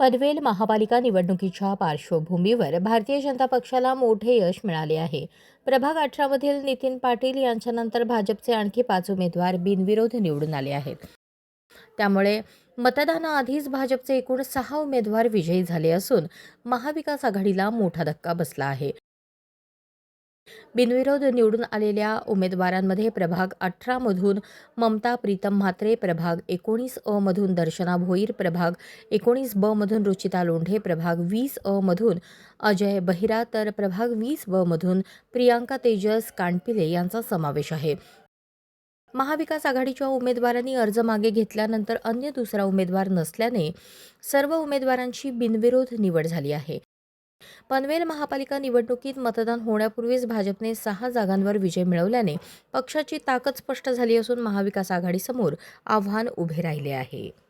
पनवेल महापालिका निवडणुकीच्या पार्श्वभूमीवर भारतीय जनता पक्षाला मोठे यश मिळाले आहे. प्रभाग अठरामधील नितीन पाटील यांच्यानंतर भाजपचे आणखी पाच उमेदवार बिनविरोध निवडून आले आहेत. त्यामुळे मतदानाआधीच भाजपचे एकूण सहा उमेदवार विजयी झाले असून महाविकास आघाडीला मोठा धक्का बसला आहे. बिनविरोध निवडून आलेल्या उमेदवारांमध्ये प्रभाग अठरामधून ममता प्रीतम म्हात्रे प्रभाग एकोणीस अ मधून दर्शना भोईर प्रभाग एकोणीस ब मधून रुचिता लोंढे प्रभाग वीस अ मधून अजय बहिरा तर प्रभाग वीस ब मधून प्रियांका तेजस कांडपिले यांचा समावेश आहे. महाविकास आघाडीच्या उमेदवारांनी अर्ज मागे घेतल्यानंतर अन्य दुसरा उमेदवार नसल्याने सर्व उमेदवारांची बिनविरोध निवड झाली आहे. पनवेल महापालिका निवडणुकीत मतदान होण्यापूर्वीच भाजपने सहा जागांवर विजय मिळवल्याने पक्षाची ताकद स्पष्ट झाली असून महाविकास आघाडीसमोर आव्हान उभे राहिले आहे.